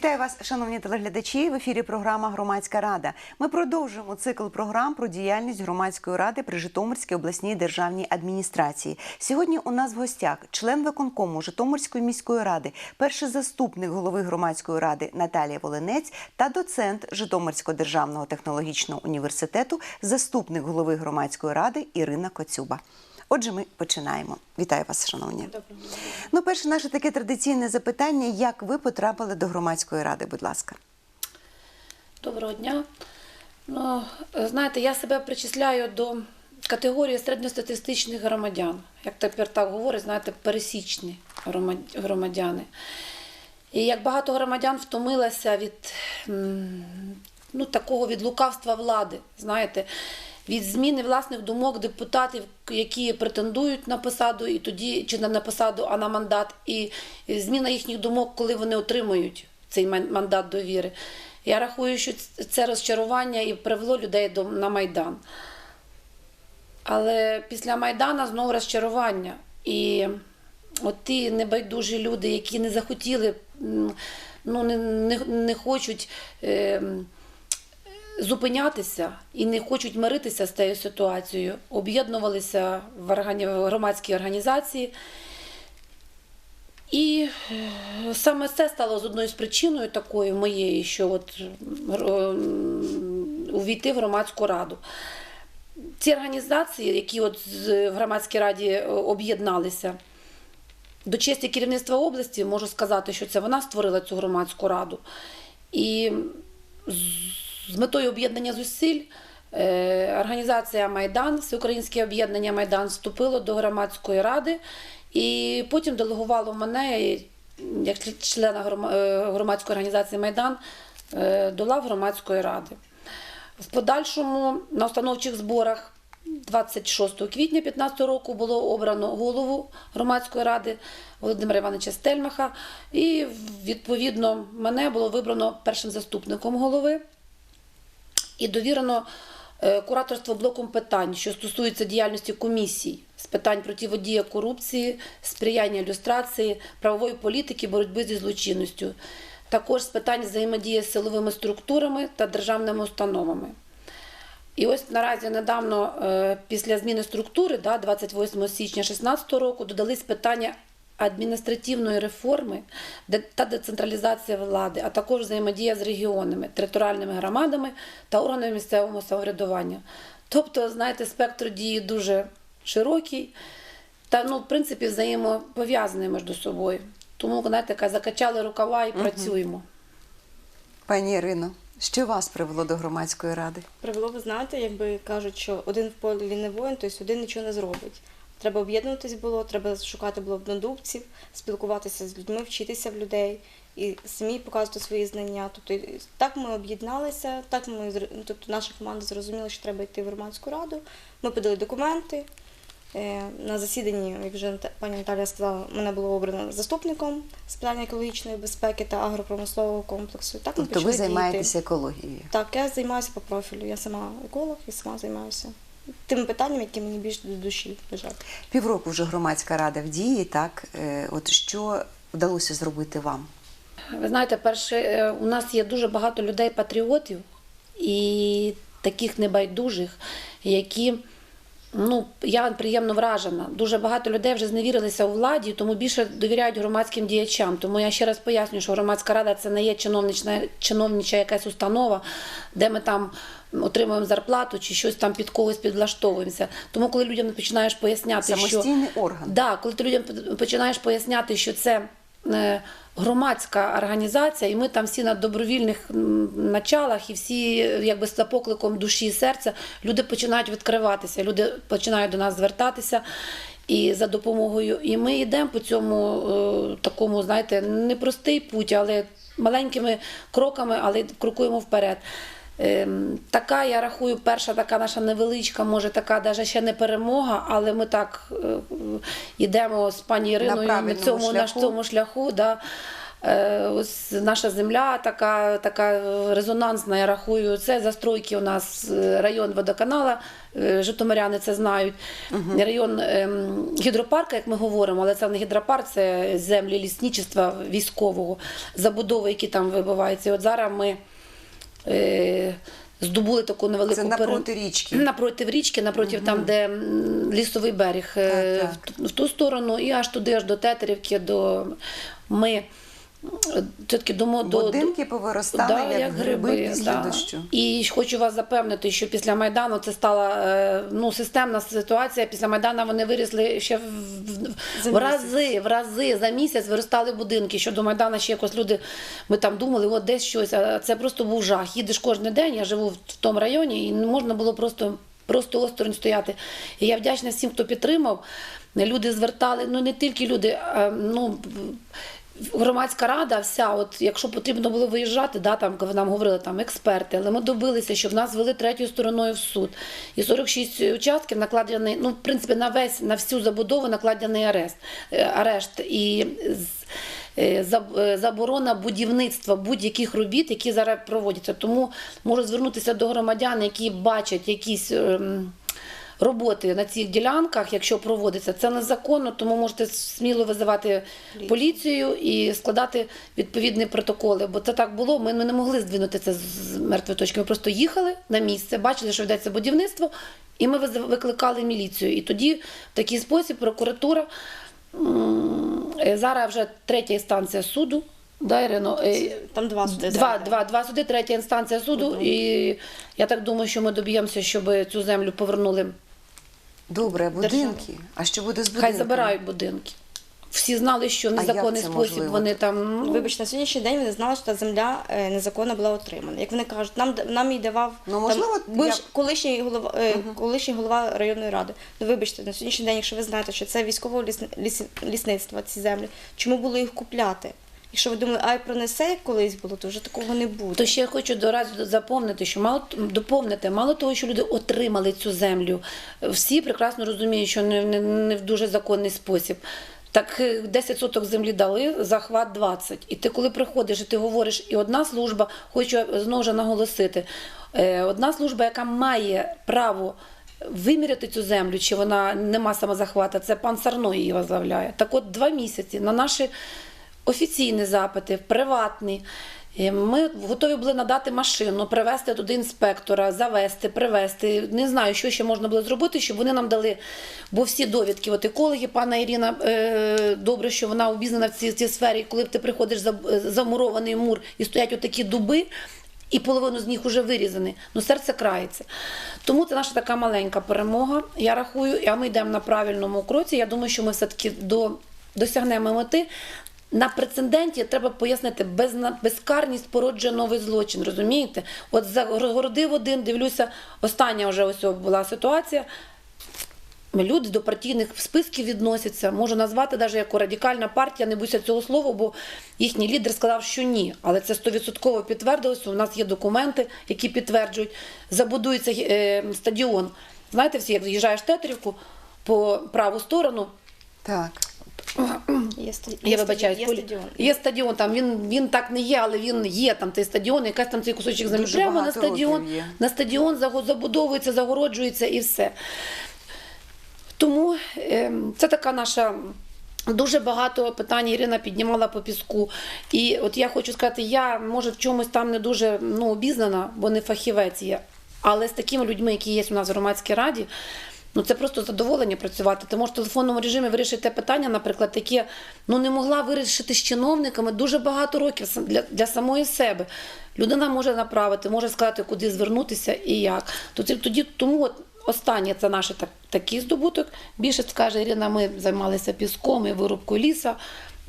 Вітаю вас, шановні телеглядачі. В ефірі програма Громадська рада. Ми продовжуємо цикл програм про діяльність громадської ради при Житомирській обласній державній адміністрації. Сьогодні у нас в гостях член виконкому Житомирської міської ради, перший заступник голови громадської ради Наталія Волинець та доцент Житомирського державного технологічного університету, заступник голови громадської ради Ірина Коцюба. Отже, ми починаємо. Вітаю вас, шановні. Ну, перше наше таке традиційне запитання: як ви потрапили до громадської ради? Будь ласка. Доброго дня. Ну, знаєте, я себе причисляю до категорії середньостатистичних громадян. Як тепер так говорять, знаєте, пересічні громадяни. І як багато громадян втомилася від ну, такого від лукавства влади, знаєте, від зміни власних думок депутатів, які претендують на посаду, і тоді чи не на посаду, а на мандат, і зміна їхніх думок, коли вони отримують цей мандат довіри. Я рахую, що це розчарування і привело людей на Майдан. Але після Майдана знову розчарування. І от ті небайдужі люди, які не захотіли, ну, не, не, не хочуть е, зупинятися і не хочуть миритися з цією ситуацією, об'єднувалися в, громадській організації. І е, саме це стало з одною з причиною такою моєю, що от увійти в громадську раду. Ці організації, які от в громадській раді е, об'єдналися, до честі керівництва області можу сказати, що це вона створила цю громадську раду. І з- метою об'єднання зусиль е, організація Майдан, Всеукраїнське об'єднання Майдан вступило до громадської ради і потім делегувало мене як члена е, громадської організації Майдан е, до лав громадської ради. В подальшому на установчих зборах 26 квітня 2015 року було обрано голову громадської ради Володимира Івановича Стельмаха, і відповідно мене було вибрано першим заступником голови і довірено е, кураторство блоком питань, що стосуються діяльності комісій з питань противодії корупції, сприяння ілюстрації, правової політики, боротьби зі злочинністю, також з питань взаємодії з силовими структурами та державними установами. І ось наразі недавно, е, після зміни структури, да, 28 січня 2016 року, додались питання адміністративної реформи та децентралізація влади, а також взаємодія з регіонами, територіальними громадами та органами місцевого самоврядування. Тобто, знаєте, спектр дії дуже широкий та, ну, в принципі, взаємопов'язаний між собою. Тому, знаєте, така, закачали рукава і працюємо. Пані Ірино, що вас привело до громадської ради? Привело, ви знаєте, якби кажуть, що один в полі не воїн, тобто один нічого не зробить. Треба об'єднуватись було, треба шукати було однодумців, спілкуватися з людьми, вчитися в людей і самі показувати свої знання. Тобто так ми об'єдналися, так ми тобто наша команда зрозуміла, що треба йти в громадську раду. Ми подали документи. Е, На засіданні, як вже пані Наталія сказала, мене було обрано заступником з питань екологічної безпеки та агропромислового комплексу. Так ми Тобто ви почали займаєтеся екологією. Так, я займаюся по профілю. Я сама еколог і сама займаюся тими питанням, які мені більш до душі лежать. Півроку вже громадська рада в дії. Так, Е, от що вдалося зробити вам? Ви знаєте, перше, е, у нас є дуже багато людей-патріотів і таких небайдужих, які. Ну, я приємно вражена. Дуже багато людей вже зневірилися у владі, тому більше довіряють громадським діячам. Тому я ще раз поясню, що громадська рада це не є чиновнична, чиновнича якась установа, де ми там отримуємо зарплату чи щось там під когось підлаштовуємося. Тому, коли людям починаєш поясняти, що Самостійний орган. Да, коли ти людям починаєш поясняти, що це е, громадська організація, і ми там всі на добровільних началах, і всі якби за покликом душі і серця, люди починають відкриватися, люди починають до нас звертатися. І за допомогою, і ми йдемо по цьому е, такому, знаєте, непростий путь, але маленькими кроками, але крокуємо вперед. Ем, Така, я рахую, перша така наша невеличка, може така навіть ще не перемога, але ми так е, йдемо з пані Іриною на цьому, на цьому шляху. Да. Е, Ось наша земля така, така резонансна, я рахую. Це застройки у нас е, район водоканала, житомиряни це знають. Район ем, гідропарка, як ми говоримо, але це не гідропарк, це землі лісничества військового, забудови, які там вибиваються. І от зараз ми здобули таку невелику Це напроти річки. Напроти річки, напроти там, де лісовий берег, е, Так, так. В, ту- в ту сторону, і аж туди, аж до Тетерівки, до ми. Все-таки до, Будинки повиростали, як гриби після дощу. І хочу вас запевнити, що після Майдану це стала е, ну, системна ситуація. Після Майдану вони виросли ще в, в, в рази, в рази за місяць виростали будинки. Що до Майдану ще якось люди, ми там думали, от десь щось, а це просто був жах. Їдеш кожен день, я живу в, в тому районі, і не можна було просто. Просто осторонь стояти. І я вдячна всім, хто підтримав. Люди звертали, ну не тільки люди, а, ну громадська рада, вся, от якщо потрібно було виїжджати, да, там нам говорили там експерти, але ми добилися, щоб нас вели третьою стороною в суд. І 46 участків накладений, ну в принципі, на весь на всю забудову накладений арест, е, арешт і е, е, заборона будівництва будь-яких робіт, які зараз проводяться. Тому можу звернутися до громадян, які бачать якісь. Роботи на цих ділянках, якщо проводиться, це незаконно, тому можете сміло визивати поліцію і складати відповідні протоколи. Бо це так було. Ми, ми не могли здвинути це з мертвої точки. Ми просто їхали на місце, бачили, що ведеться будівництво, і ми викликали міліцію. І тоді в такий спосіб прокуратура е, зараз вже третя інстанція суду. Да, Ірино? Е, Там два суди. Два, два, два суди, третя інстанція суду. І я так думаю, що ми доб'ємося, щоб цю землю повернули. Добре, а будинки. А що буде з будинками? Хай забирають будинки. Всі знали, що в незаконний спосіб можливо? вони там. Ну, Вибачте, на сьогоднішній день вони знали, що та земля е, незаконно була отримана. Як вони кажуть, нам нам її давав Ну, можливо, там, бивш- я- колишній голова е, колишній голова районної ради. Ну вибачте, на сьогоднішній день, якщо ви знаєте, що це військове ліс, ліс, лісництво, ці землі, чому було їх купляти? Якщо ви думали, ай пронесе як колись було, то вже такого не буде. То ще я хочу доразу запомнити, що мало доповнити, мало того, що люди отримали цю землю. Всі прекрасно розуміють, що не, не, не в дуже законний спосіб. Так е, 10 соток землі дали, захват 20. І ти коли приходиш і ти говориш, і одна служба, хочу знову ж наголосити, е, одна служба, яка має право виміряти цю землю, чи вона нема самозахвата, це пан Сарно її возглавляє. Так от два місяці на наші офіційні запити, приватні. І Ми готові були надати машину, привезти туди інспектора, завести, привезти. Не знаю, що ще можна було зробити, щоб вони нам дали. Бо всі довідки, от екологи, пана Ірина, е, добре, що вона обізнана в цій, цій сфері. Коли ти приходиш за е, замурований мур і стоять отакі дуби, і половину з них вже вирізані, ну серце крається. Тому це наша така маленька перемога. Я рахую, а ми йдемо на правильному кроці. Я думаю, що ми все-таки до, досягнемо мети. На прецеденті треба пояснити, безкарність породжує новий злочин, розумієте? От загородив один, дивлюся, остання вже ось була ситуація. Люди до партійних списків відносяться. Можу назвати навіть як радикальна партія, не боюся цього слова, бо їхній лідер сказав, що ні. Але це стовідсотково підтвердилося. У нас є документи, які підтверджують. Забудується е, стадіон. Знаєте, всі, як в'їжджаєш в Тетрівку по праву сторону, Так. Є, ста- я стадіон, є стадіон. Є стадіон, там він, він так не є, але він є там цей стадіон, якась там цей кусочок землі. Дуже Прямо на багато стадіон, років є. на стадіон забудовується, загороджується і все. Тому ем, це така наша. Дуже багато питань Ірина піднімала по піску. І от я хочу сказати, я може в чомусь там не дуже ну, обізнана, бо не фахівець є. Але з такими людьми, які є у нас в громадській раді, ну це просто задоволення працювати. Ти можеш в телефонному режимі вирішити питання, наприклад, яке ну не могла вирішити з чиновниками дуже багато років для, для самої себе. Людина може направити, може сказати, куди звернутися і як. То це- тоді тому от Останнє це наш так, такий здобуток. Більше скаже Ірина, ми займалися піском і вирубкою ліса.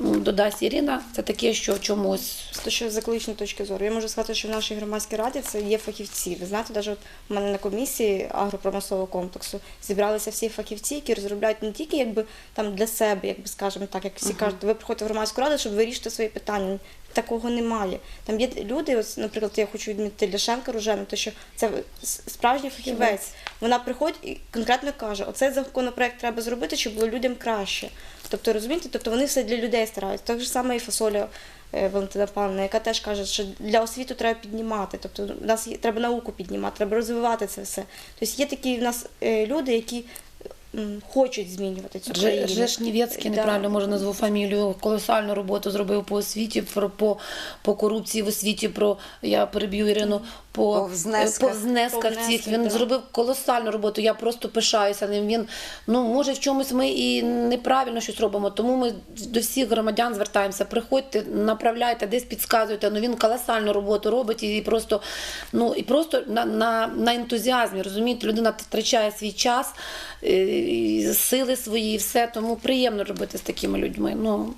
Додасть Ірина, це таке, що чомусь. то що з екологічної точки зору, я можу сказати, що в нашій громадській раді це є фахівці. Ви знаєте, навіть от у мене на комісії агропромислового комплексу зібралися всі фахівці, які розробляють не тільки якби там для себе, якби скажемо так, як всі кажуть, ви приходите в громадську раду, щоб вирішити свої питання. Такого немає. Там є люди, ось, наприклад, я хочу відмітити Ляшенка Ружену, то що це справжній фахівець. Вона приходить і конкретно каже: оцей законопроект треба зробити, щоб було людям краще. Тобто, розумієте, тобто вони все для людей стараються. Так же саме і фасоля е, Валентина Павловна, яка теж каже, що для освіту треба піднімати. Тобто в нас є, треба науку піднімати, треба розвивати це все. Тобто є такі в нас е, люди, які хочуть змінювати цю країну. Жешнівецький, Да. неправильно може назву фамілію, колосальну роботу зробив по освіті, про по, по корупції в освіті, про я переб'ю Ірину, по, По взнесках. по цих. внесках, Він да. зробив колосальну роботу. Я просто пишаюся ним. Він ну може в чомусь ми і неправильно щось робимо. Тому ми до всіх громадян звертаємося. Приходьте, направляйте, десь підказуйте. Ну він колосальну роботу робить і просто ну і просто на, на, на ентузіазмі. Розумієте, людина втрачає свій час, е, і сили свої, і все. Тому приємно робити з такими людьми. Ну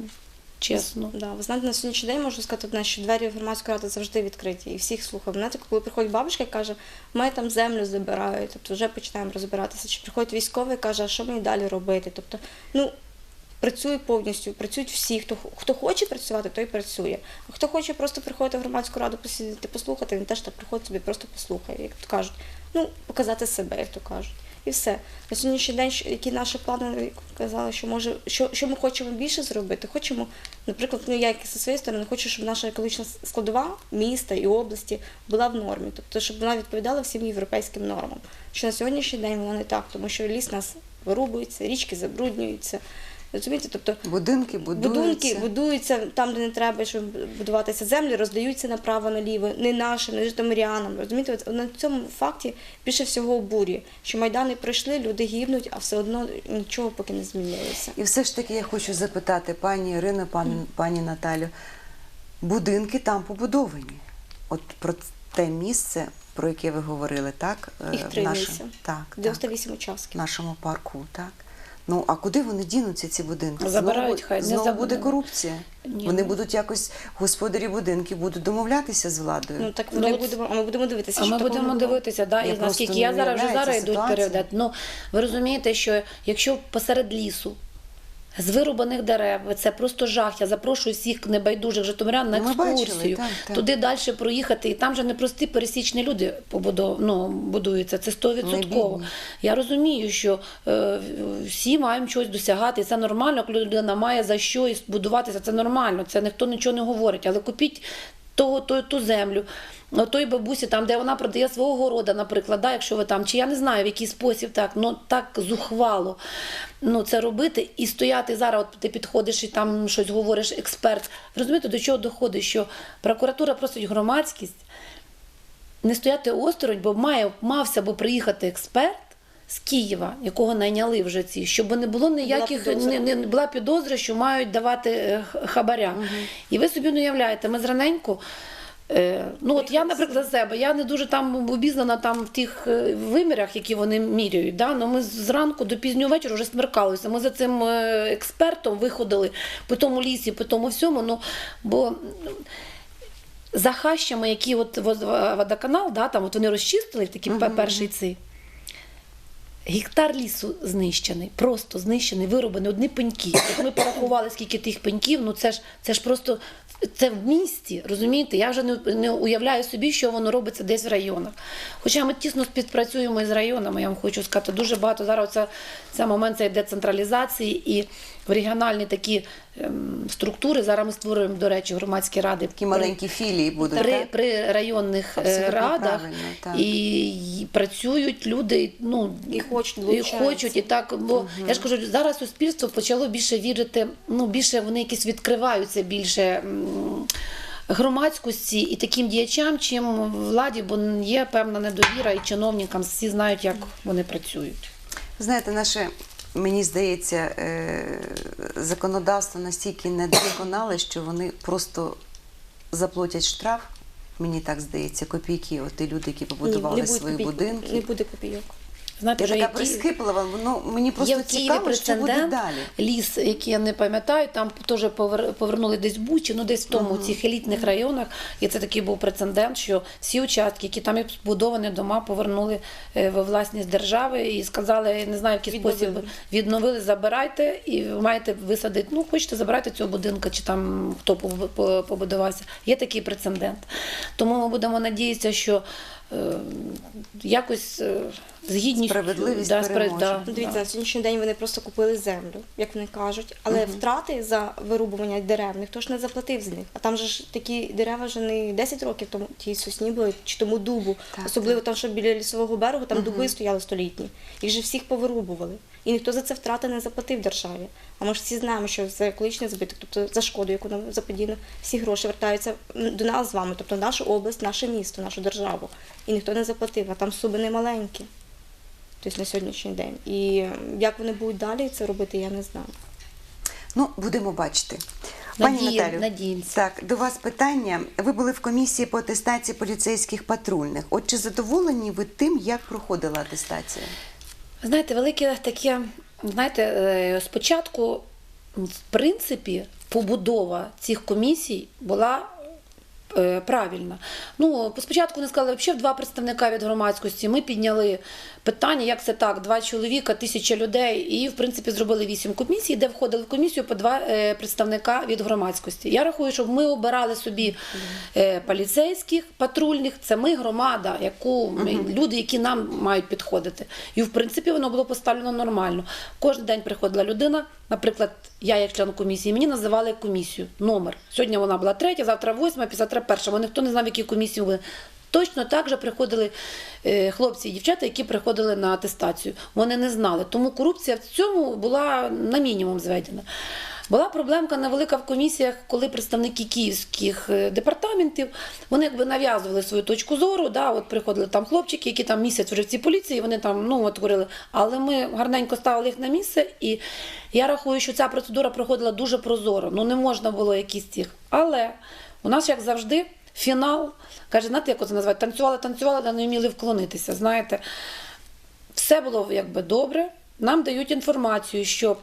чесно. Да, ви знаєте, на сьогоднішній день можу сказати, одне, що двері громадської ради завжди відкриті і всіх слухав. Знаєте, коли приходить бабушка і каже, ми там землю забирають, тобто вже починаємо розбиратися. Чи приходить військовий і каже, а що мені далі робити? Тобто, ну. Працює повністю, працюють всі. Хто хто хоче працювати, той працює. А хто хоче просто приходити в громадську раду, посидіти, послухати, він теж так приходить собі, просто послухає, як то кажуть. Ну, показати себе, як то кажуть. І все. На сьогоднішній день, які наші плани, казали, що може, що, що ми хочемо більше зробити? Хочемо, наприклад, ну я як зі своєї сторони хочу, щоб наша екологічна складова міста і області була в нормі, тобто, щоб вона відповідала всім європейським нормам. Що на сьогоднішній день вона не так, тому що ліс нас вирубується, річки забруднюються. Розумієте, тобто Будинки будуються. Будинки будуються там, де не треба, щоб будуватися землі, роздаються направо наліво, не нашим, не житомирянам. Розумієте, от на цьому факті більше всього обурює, що майдани пройшли, люди гибнуть, а все одно нічого поки не змінилося. І все ж таки я хочу запитати пані Ірину, пані, пані Наталю, будинки там побудовані. От про те місце, про яке ви говорили, так? е, Їх три нашому- місця. Так, так, 98 в нашому парку, так. Ну, а куди вони дінуться, ці будинки? Забирають, знову, хай, не знову буде корупція. Ні, вони ні. будуть якось, господарі будинків, будуть домовлятися з владою. Ну так вони ну, будемо, а ми будемо дивитися. А ми будемо було. дивитися, да, Я і наскільки я зараз вже зараз йдуть ситуацію. Ну ви розумієте, що якщо посеред лісу. З вирубаних дерев це просто жах. Я запрошую всіх небайдужих житомирян на екскурсію. бачили, так, так. Туди далі проїхати. І там же не прості пересічні люди побудов, ну, будуються. Це 100%. Я розумію, що е, всі маємо щось досягати. і Це нормально, коли людина має за що і будуватися. Це нормально. Це ніхто нічого не говорить. Але купіть того, ту, ту землю. Той бабусі, там, де вона продає свого города, наприклад, да, якщо ви там, чи я не знаю, в який спосіб так, ну так зухвало ну, це робити і стояти зараз, от ти підходиш і там щось говориш, експерт. Розумієте, до чого доходить, що прокуратура просить громадськість не стояти осторонь, бо має, мався би приїхати експерт з Києва, якого найняли вже ці, щоб не було ніяких підозра. не, не була підозра, що мають давати е, хабаря. І ви собі не уявляєте, ми зраненько. е, Ну, от я, наприклад, за себе, я не дуже там обізнана там в тих е, вимірах, які вони міряють. Да? Ну, ми зранку до пізнього вечора вже смеркалися. Ми за цим експертом виходили по тому лісі, по тому всьому. Ну, бо за хащами, які от водоканал, да, там от вони розчистили в такі Мгм. перший цей. Гектар лісу знищений, просто знищений, вироблений одні пеньки. От ми порахували, скільки тих пеньків, ну це ж це ж просто це в місті, розумієте? Я вже не, не уявляю собі, що воно робиться десь в районах. Хоча ми тісно співпрацюємо із районами, я вам хочу сказати, дуже багато зараз це, це момент цієї децентралізації і регіональні такі ем, структури. Зараз ми створюємо, до речі, громадські ради. Такі маленькі філії будуть, при, так? при районних е, Абсолютно радах так. і, і працюють люди, ну І хочуть, і хочуть, і так. Бо я ж кажу, зараз суспільство почало більше вірити. Ну більше вони якісь відкриваються більше. Громадськості і таким діячам, чим владі, бо є певна недовіра і чиновникам всі знають, як вони працюють. Знаєте, наше, мені здається, е, законодавство настільки недоконали, що вони просто заплатять штраф. Мені так здається, копійки. От ті люди, які побудували Ні, не буде свої копійок, будинки. Не буде копійок. Знаєте, Я вже така які- прискіплива, ну мені просто Є в Києві цікаво, що буде прецедент, далі. ліс, який я не пам'ятаю, там теж повернули десь Бучі, ну десь в тому, в цих елітних районах. І це такий був прецедент, що всі участки, які там збудовані дома, повернули е, во власність держави і сказали, я не знаю, в який Відновили. спосіб відновили, забирайте і маєте висадити. Ну, хочете, забирайте цього будинку, чи там хто побудувався. Є такий прецедент. Тому ми будемо надіятися, що е, якось е, з гідністю. Справедливість да, переможе. да, Дивіться, да. на сьогоднішній день вони просто купили землю, як вони кажуть, але втрати за вирубування дерев ніхто ж не заплатив з них. А там же ж такі дерева вже не 10 років тому тій сосні були, чи тому дубу. Так, Особливо там, що біля лісового берегу, там дуби стояли столітні. Їх же всіх повирубували. І ніхто за це втрати не заплатив державі. А ми ж всі знаємо, що за екологічний збиток, тобто за шкоду, яку нам заподіяно, всі гроші вертаються м, до нас з вами, тобто в нашу область, наше місто, нашу державу. І ніхто не заплатив, а там суми не маленькі. Тобто на сьогоднішній день. І як вони будуть далі це робити, я не знаю. Ну, будемо бачити. Пані Наталю, так, до вас питання. Ви були в комісії по атестації поліцейських патрульних. От чи задоволені ви тим, як проходила атестація? Знаєте, велике таке, знаєте, е, спочатку, в принципі, побудова цих комісій була е, правильна. Ну, спочатку вони сказали, взагалі два представника від громадськості. Ми підняли питання, як це так, два чоловіка, тисяча людей, і в принципі зробили вісім комісій, де входили в комісію по два е, представника від громадськості. Я рахую, щоб ми обирали собі е, поліцейських, патрульних. Це ми громада, яку ми- люди, які нам мають підходити. І в принципі воно було поставлено нормально. Кожен день приходила людина. Наприклад, я як член комісії, мені називали комісію, номер. Сьогодні вона була третя, завтра восьма, післязавтра перша. Бо ніхто не знав, які комісії були. Точно так же приходили е, хлопці і дівчата, які приходили на атестацію. Вони не знали. Тому корупція в цьому була на мінімум зведена. Була проблемка невелика в комісіях, коли представники київських е, департаментів вони якби нав'язували свою точку зору. Да, от приходили там хлопчики, які там місяць вже в цій поліції, вони там ну от говорили. Але ми гарненько ставили їх на місце, і я рахую, що ця процедура проходила дуже прозоро. Ну не можна було якісь цих. Але у нас, як завжди, фінал каже, знаєте, як це називають? Танцювали, танцювали, але не вміли вклонитися. Знаєте, все було якби добре. Нам дають інформацію, що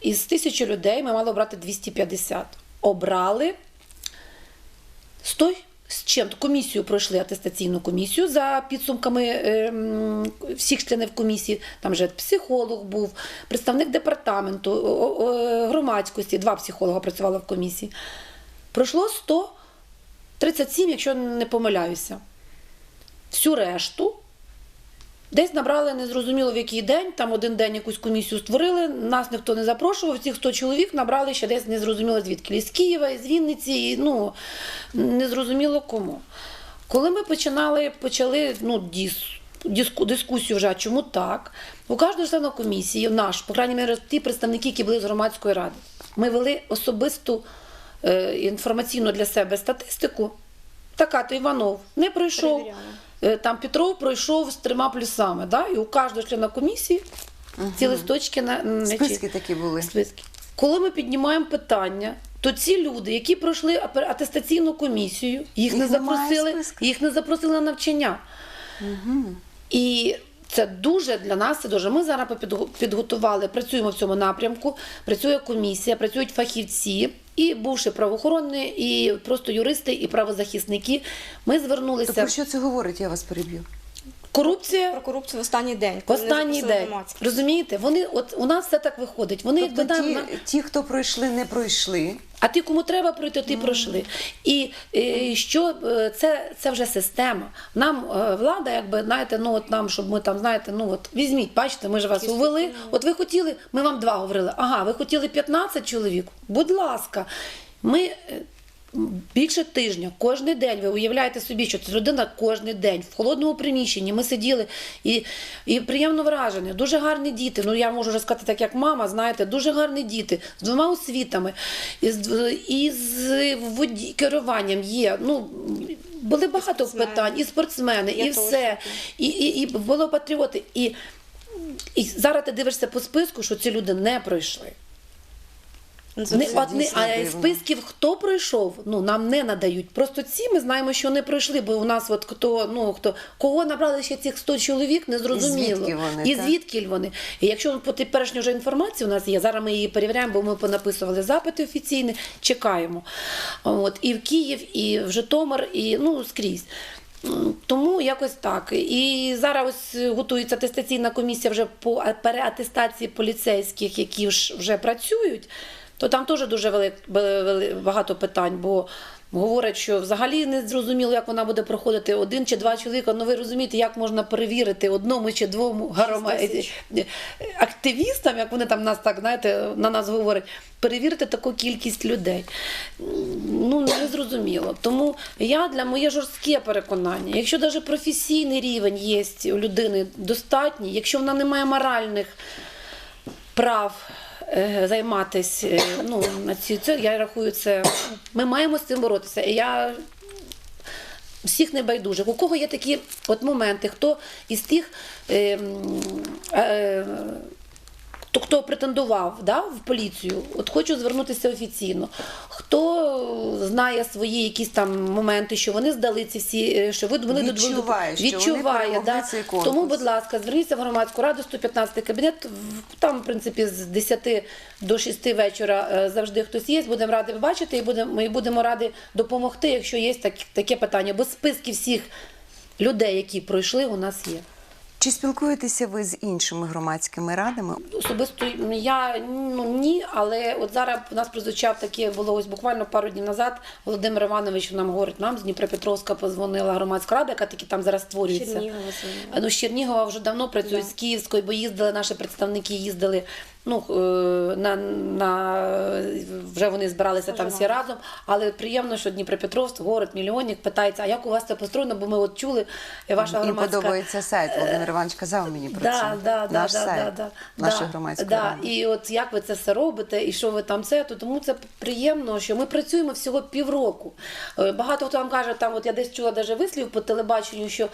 із тисячі людей ми мали обрати 250. Обрали 100 з чим комісію пройшли атестаційну комісію за підсумками ем, всіх членів комісії. Там вже психолог був, представник департаменту, о- о- громадськості, два психолога працювали в комісії. Пройшло 137, якщо не помиляюся. Всю решту Десь набрали незрозуміло в який день, там один день якусь комісію створили, нас ніхто не запрошував, цих 100 чоловік набрали ще десь незрозуміло звідки. Із Києва, із Вінниці, ну, незрозуміло кому. Коли ми починали, почали ну, діс, диску, дискусію вже, чому так, у кожного члена комісії, наш, по крайній мірі, ті представники, які були з громадської ради, ми вели особисту е, інформаційну для себе статистику. Така то Іванов не пройшов. Перевіряли. Е, Там Петров пройшов з трьома плюсами, да? і у кожного члена комісії ці листочки на на Списки такі були. списки. Коли ми піднімаємо питання, то ці люди, які пройшли атестаційну комісію, їх, Їх не запросили, їх не запросили на навчання. І це дуже для нас. Це дуже. Ми зараз підготували, працюємо в цьому напрямку. Працює комісія, працюють фахівці, і бувши правоохоронні, і просто юристи, і правозахисники. Ми То звернулися. про що це говорить? Я вас переб'ю. Корупція Про корупцію в останній день. в коли останній день. громадськість. Розумієте? Вони от у нас все так виходить. Вони Тобто якби ті, нам. ті, хто пройшли, не пройшли. А ти кому треба пройти, ти пройшли. І е, що е, це, це вже система. Нам е, влада, якби знаєте, ну от нам, щоб ми там знаєте, ну от візьміть, бачите, ми ж вас Такі увели. структури. От ви хотіли, ми вам два говорили. Ага, ви хотіли 15 чоловік. Будь ласка, ми. Більше тижня, кожен день, ви уявляєте собі, що це людина кожен день в холодному приміщенні. Ми сиділи і, і приємно вражені. Дуже гарні діти. Ну я можу розказати так, як мама, знаєте, дуже гарні діти з двома освітами, і з, і з воді, керуванням є. Ну, були багато спортсмени. питань, і спортсмени, Є і все. І, і, і були патріоти. І, і зараз ти дивишся по списку, що ці люди не пройшли. Ну, Не, от, не, а списків, хто пройшов, ну нам не надають. Просто ці ми знаємо, що не пройшли, бо у нас от хто, ну хто кого набрали ще цих 100 чоловік, не зрозуміло. І звідки вони, І звідки вони. І якщо по теперішній вже інформації у нас є, зараз ми її перевіряємо, бо ми понаписували запити офіційні, чекаємо. От і в Київ, і в Житомир, і ну скрізь. Тому якось так. І зараз ось готується атестаційна комісія вже по переатестації поліцейських, які вже працюють. То там теж дуже вели, багато питань, бо Говорять, що взагалі не зрозуміло, як вона буде проходити один чи два чоловіка. Ну ви розумієте, як можна перевірити одному чи двом гарома... активістам, як вони там нас так знаєте, на нас говорять, перевірити таку кількість людей. Ну не зрозуміло. Тому я для моє жорстке переконання. Якщо навіть професійний рівень є у людини достатній, якщо вона не має моральних прав займатися е, ну, на ці, це, я рахую, це ми маємо з цим боротися. І я всіх небайдужих. У кого є такі от моменти, хто із тих. Е, е, хто, хто претендував да, в поліцію, от хочу звернутися офіційно. Хто знає свої якісь там моменти, що вони здали ці всі, е, що ви- вони Відчуває, що відчуває, перемогли да. цей конкурс. Тому, будь ласка, зверніться в громадську раду 115 кабінет. Там, в принципі, з 10 до 6 вечора е, завжди хтось є. Будемо раді бачити і будемо, ми будемо раді допомогти, якщо є так, таке питання. Бо списки всіх людей, які пройшли, у нас є. Чи спілкуєтеся ви з іншими громадськими радами? Особисто я ну ні, але от зараз у нас прозвучав таке було ось буквально пару днів назад. Володимир Іванович нам говорить, нам з Дніпропетровська позвонила громадська рада, яка таки там зараз створюється. Чернігова Ну, з Чернігова вже давно працюють Да. з Київської, бо їздили наші представники, їздили. Ну е, на, на вже вони збиралися там всі разом. Але приємно, що Дніпропетровськ, город мільйонник, питається, а як у вас це построєно? Бо ми от чули ваша Їм громадська подобається сайт. Володимир Іванович казав мені про Да, це. да, да, Наш да, сайт, да, да, наша да, громадська да. рада. І от як ви це все робите, і що ви там це, то тому це приємно, що ми працюємо всього півроку. Е, Багато хто вам каже, там от я десь чула даже вислів по телебаченню, що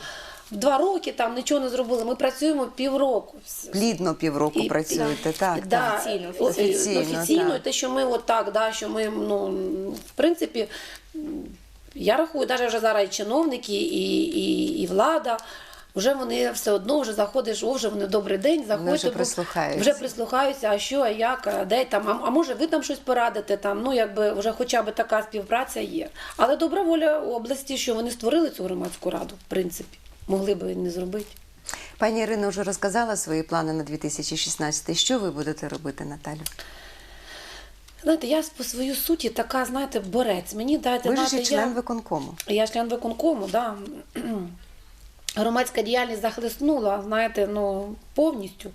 два роки там нічого не зробили. Ми працюємо півроку. Плідно півроку І- працюєте, так. да, так. Офіційно, офіційно, офіційно, так. те, що ми от так, да, що ми, ну, в принципі, я рахую, навіть вже зараз і чиновники, і, і, і влада, вже вони все одно вже заходиш, о, вже вони добрий день, заходьте. вже прислухаються. Вже прислухаються, а що, а як, а де там, а, а може ви там щось порадите, там, ну якби вже хоча б така співпраця є. Але добра воля у області, що вони створили цю громадську раду, в принципі, могли би не зробити. Пані Ірина вже розказала свої плани на 2016. Що ви будете робити, Наталю? Знаєте, я по свою суті така, знаєте, борець. Мені дайте Ви ж є член я... виконкому. Я член виконкому, да. Громадська діяльність захлеснула, знаєте, ну повністю.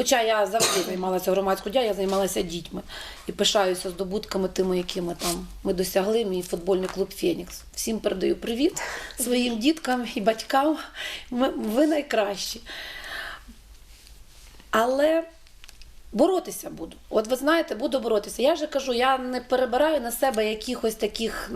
Хоча я завжди займалася громадською діяльністю, я займалася дітьми і пишаюся здобутками тими, які ми там ми досягли. Мій футбольний клуб Фенікс. Всім передаю привіт своїм діткам і батькам. Ми, ви найкращі. Але боротися буду. От ви знаєте, буду боротися. Я вже кажу, я не перебираю на себе якихось таких,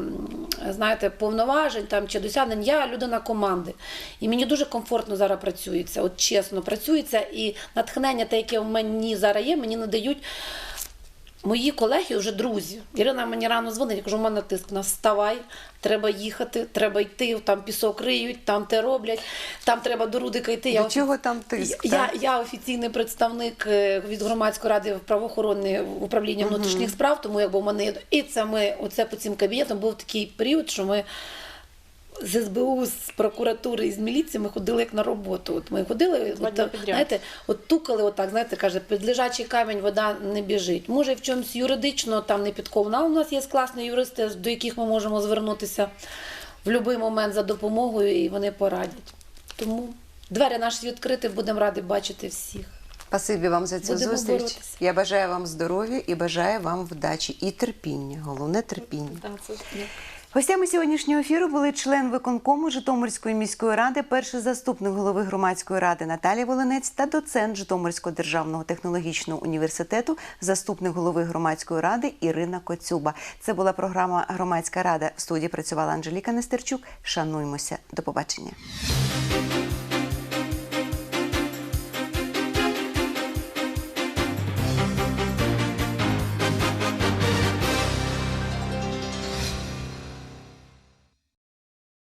знаєте, повноважень там чи досягнень. Я людина команди. І мені дуже комфортно зараз працюється. От чесно, працюється, і натхнення, те, яке в мені зараз є, мені надають. Мої колеги, вже друзі. Ірина мені рано дзвонить, я кажу, у мене тиск на вставай, треба їхати, треба йти, там пісок риють, там те роблять, там треба до Рудика йти. До офі- чого там тиск? я, так? я офіційний представник е, від громадської ради в правоохоронне управління внутрішніх справ, тому якби у мене є- і це ми оце по цим кабінетам був такий період, що ми. З СБУ, з прокуратури і з міліції ми ходили як на роботу. От ми ходили, от, знаєте, от тукали, отак, знаєте, каже, під лежачий камінь вода не біжить. Може, в чомусь юридично там не підкована. У нас є класні юристи, до яких ми можемо звернутися в будь-який момент за допомогою, і вони порадять. Тому двері наші відкриті, будемо раді бачити всіх. Спасибі вам за цю Будемо зустріч. боротися. Я бажаю вам здоров'я і бажаю вам вдачі і терпіння. Головне терпіння. Гостями сьогоднішнього ефіру були член виконкому Житомирської міської ради, перший заступник голови громадської ради Наталія Волинець та доцент Житомирського державного технологічного університету, заступник голови громадської ради Ірина Коцюба. Це була програма Громадська рада. В студії працювала Анжеліка Нестерчук. Шануймося. До побачення.